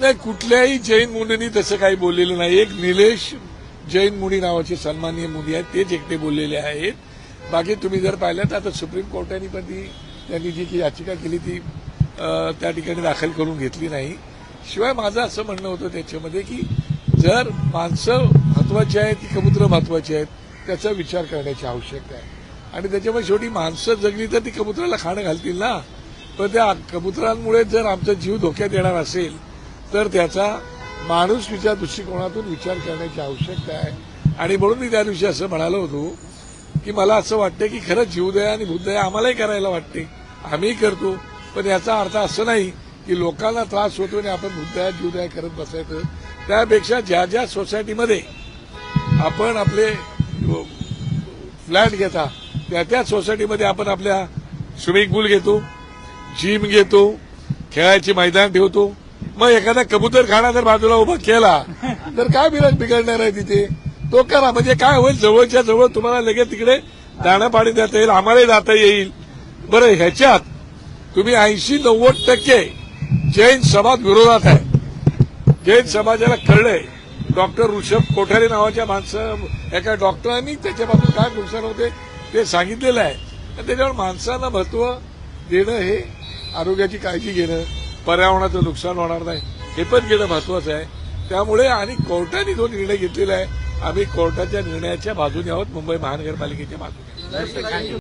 नाही. कुठल्याही जैन मुनींनी तसं काही बोललेलं नाही. एक निलेश जैन मुनी नावाचे सन्माननीय मुनी आहेत. तेच एकटे बोललेले आहेत. बाकी तुम्ही जर पाहिलं तर आता सुप्रीम कोर्टाने पण ती त्यांनी जी की याचिका केली ती त्या ठिकाणी दाखल करून घेतली नाही. शिवाय माझं असं म्हणणं होतं त्याच्यामध्ये की जर माणसं महत्वाची आहेत की कबुत्र महत्वाची आहेत त्याचा विचार करण्याची आवश्यकता आहे. आणि त्याच्यामुळे शेवटी माणसं जगली तर ती कबुतराला खाणं घालतील ना? तर त्या कबुतरांमुळे जर आमचा जीव धोक्यात येणार असेल तर त्याचा माणुसकीच्या दृष्टिकोनातून विचार करण्याची आवश्यकता आहे. आणि म्हणून मी त्या दिवशी असं म्हणालो होतो की मला असं वाटतं की खरंच जीवदया आणि बुद्धदया आम्हालाही करायला वाटते. आम्ही करतो पण याचा अर्थ असं नाही की लोकांना त्रास होतो आणि आपण बुद्धया जीवदया करत बसायचं. त्यापेक्षा ज्या ज्या सोसायटीमध्ये आपण आपले फ्लॅट घेता त्या त्या सोसायटीमध्ये आपण आपल्या स्विमिंग पूल घेतो जिम घेतो खेळायचे मैदान ठेवतो. मग एखादा कबूतर खाना जर बाजूला उभा केला तर काय बिराग बिघडणार आहे तिथे? तो करा. म्हणजे काय होईल? जवळच्या जवळ तुम्हाला लगेच तिकडे दाणं पाणी देता येईल आम्हालाही जाता येईल. बरं ह्याच्यात तुम्ही ऐंशी नव्वद टक्के जैन समाज विरोधात आहे. जैन समाजाला कळलंय. डॉक्टर ऋषभ कोठारे नावाच्या माणसं एका डॉक्टरांनी त्याच्यापासून काय नुकसान होते ते सांगितलेलं आहे. आणि त्याच्यावर माणसांना महत्त्व देणं हे आरोग्याची काळजी घेणं पर्यावरणाचं नुकसान होणार नाही हे पण घेणं महत्वाचं आहे. त्यामुळे आणि कोर्टाने जो निर्णय घेतलेला आहे आम्ही कोर्टाच्या निर्णयाच्या बाजूने आहोत मुंबई महानगरपालिकेच्या बाजूने.